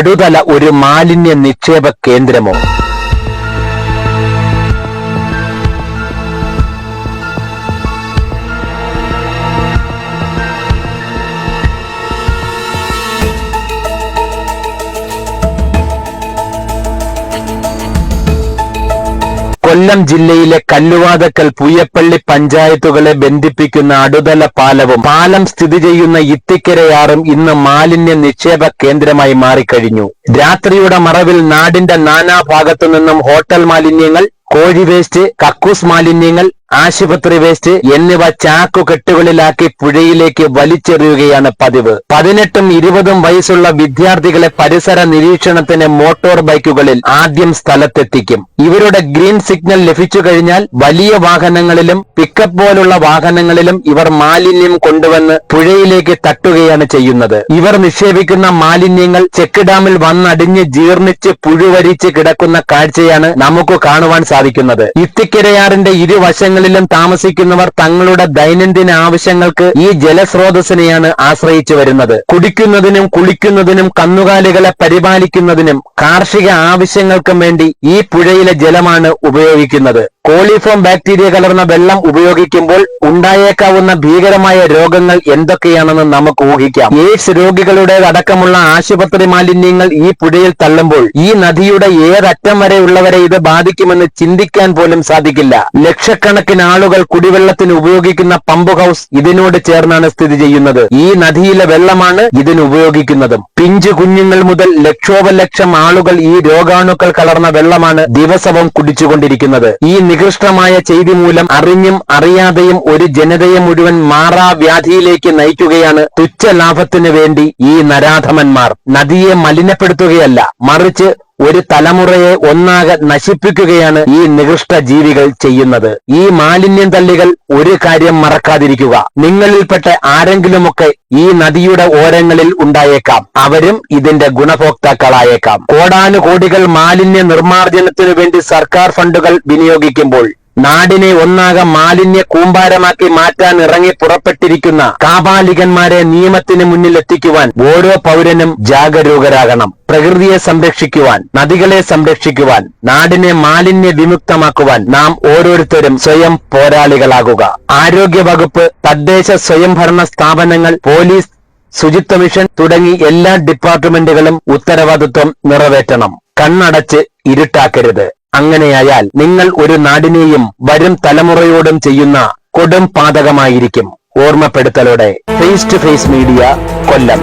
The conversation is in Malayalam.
അടുതല ഒരു മാലിന്യ നിക്ഷേപ കേന്ദ്രമോ? കൊല്ലം ജില്ലയിലെ കല്ലുവാതക്കൽ പുയ്യപ്പള്ളി പഞ്ചായത്തുകളെ ബന്ധിപ്പിക്കുന്ന അടുതല പാലവും പാലം സ്ഥിതി ചെയ്യുന്ന ഇത്തിക്കരയാറും ഇന്ന് മാലിന്യ നിക്ഷേപ കേന്ദ്രമായി മാറിക്കഴിഞ്ഞു. രാത്രിയുടെ മറവിൽ നാടിന്റെ നാനാഭാഗത്തു നിന്നും ഹോട്ടൽ മാലിന്യങ്ങൾ കോഴി വേസ്റ്റ് കക്കൂസ് മാലിന്യങ്ങൾ ആശുപത്രി വേസ്റ്റ് എന്നിവ ചാക്കുകെട്ടുകളിലാക്കി പുഴയിലേക്ക് വലിച്ചെറിയുകയാണ് പതിവ്. പതിനെട്ടും ഇരുപതും വയസ്സുള്ള വിദ്യാർത്ഥികളെ പരിസര നിരീക്ഷണത്തിന് മോട്ടോർ ബൈക്കുകളിൽ ആദ്യം സ്ഥലത്തെത്തിക്കും. ഇവരുടെ ഗ്രീൻ സിഗ്നൽ ലഭിച്ചു കഴിഞ്ഞാൽ വലിയ വാഹനങ്ങളിലും പിക്കപ്പ് പോലുള്ള വാഹനങ്ങളിലും ഇവർ മാലിന്യം കൊണ്ടുവന്ന് പുഴയിലേക്ക് തട്ടുകയാണ് ചെയ്യുന്നത്. ഇവർ നിക്ഷേപിക്കുന്ന മാലിന്യങ്ങൾ ചെക്ക് ഡാമിൽ വന്നടിഞ്ഞ് ജീർണിച്ച് പുഴുവരിച്ച് കിടക്കുന്ന കാഴ്ചയാണ് നമുക്ക് കാണുവാൻ സാധിക്കുന്നത്. ഇത്തിക്കരയാറിന്റെ ഇരുവശങ്ങളിലും താമസിക്കുന്നവർ തങ്ങളുടെ ദൈനംദിന ആവശ്യങ്ങൾക്ക് ഈ ജലസ്രോതസ്സിനെയാണ് ആശ്രയിച്ചു വരുന്നത്. കുടിക്കുന്നതിനും കുളിക്കുന്നതിനും കന്നുകാലികളെ പരിപാലിക്കുന്നതിനും കാർഷിക ആവശ്യങ്ങൾക്കും വേണ്ടി ഈ പുഴയിലെ ജലമാണ് ഉപയോഗിക്കുന്നത്. കോളിഫോം ബാക്ടീരിയ കലർന്ന വെള്ളം ഉപയോഗിക്കുമ്പോൾ ഉണ്ടായേക്കാവുന്ന ഭീകരമായ രോഗങ്ങൾ എന്തൊക്കെയാണെന്ന് നമുക്ക് ഊഹിക്കാം. എയ്ഡ്സ് രോഗികളുടെ അടക്കമുള്ള ആശുപത്രി മാലിന്യങ്ങൾ ഈ പുഴയിൽ തള്ളുമ്പോൾ ഈ നദിയുടെ ഏതറ്റം വരെയുള്ളവരെ ഇത് ബാധിക്കുമെന്ന് ചിന്തിക്കാൻ പോലും സാധിക്കില്ല. ലക്ഷക്കണക്കിന് ആളുകൾ കുടിവെള്ളത്തിന് ഉപയോഗിക്കുന്ന പമ്പ് ഹൗസ് ഇതിനോട് ചേർന്നാണ് സ്ഥിതി ചെയ്യുന്നത്. ഈ നദിയിലെ വെള്ളമാണ് ഇതിന് ഉപയോഗിക്കുന്നതും. പിഞ്ചു കുഞ്ഞുങ്ങൾ മുതൽ ലക്ഷോപലക്ഷം ആളുകൾ ഈ രോഗാണുക്കൾ കലർന്ന വെള്ളമാണ് ദിവസവും കുടിച്ചുകൊണ്ടിരിക്കുന്നത്. ഈ നികൃഷ്ടമായ ചെയ്തി മൂലം അറിഞ്ഞും അറിയാതെയും ഒരു ജനതയെ മുഴുവൻ മാറാവ്യാധിയിലേക്ക് നയിക്കുകയാണ് തുച്ഛ ലാഭത്തിന് വേണ്ടി ഈ നരാധമന്മാർ. നദിയെ മലിനപ്പെടുത്തുകയല്ല മറിച്ച് ഒരു തലമുറയെ ഒന്നാകെ നശിപ്പിക്കുകയാണ് ഈ നികൃഷ്ട ജീവികൾ ചെയ്യുന്നത്. ഈ മാലിന്യം തള്ളികൾ ഒരു കാര്യം മറക്കാതിരിക്കുക. നിങ്ങളിൽപ്പെട്ട ആരെങ്കിലുമൊക്കെ ഈ നദിയുടെ ഓരങ്ങളിൽ ഉണ്ടായേക്കാം. അവരും ഇതിന്റെ ഗുണഭോക്താക്കളായേക്കാം. കോടാനുകോടികൾ മാലിന്യ നിർമ്മാർജനത്തിനു വേണ്ടി സർക്കാർ ഫണ്ടുകൾ വിനിയോഗിക്കുമ്പോൾ നാടിനെ ഒന്നാകെ മാലിന്യ കൂമ്പാരമാക്കി മാറ്റാൻ ഇറങ്ങി പുറപ്പെട്ടിരിക്കുന്ന കാപാലികന്മാരെ നിയമത്തിന് മുന്നിൽ എത്തിക്കുവാൻ ഓരോ പൗരനും ജാഗരൂകരാകണം. പ്രകൃതിയെ സംരക്ഷിക്കുവാൻ നദികളെ സംരക്ഷിക്കുവാൻ നാടിനെ മാലിന്യ വിമുക്തമാക്കുവാൻ നാം ഓരോരുത്തരും സ്വയം പോരാളികളാകുക. ആരോഗ്യ വകുപ്പ് തദ്ദേശ സ്വയംഭരണ സ്ഥാപനങ്ങൾ പോലീസ് ശുചിത്വ മിഷൻ തുടങ്ങി എല്ലാ ഡിപ്പാർട്ട്മെന്റുകളും ഉത്തരവാദിത്വം നിറവേറ്റണം. കണ്ണടച്ച് ഇരുട്ടാക്കരുത്. അങ്ങനെയായാൽ നിങ്ങൾ ഒരു നാടിനെയും വരും തലമുറയോടും ചെയ്യുന്ന കൊടും പാതകമായിരിക്കും ഓർമ്മപ്പെടുത്തലോടെ. Face to face media Kollam.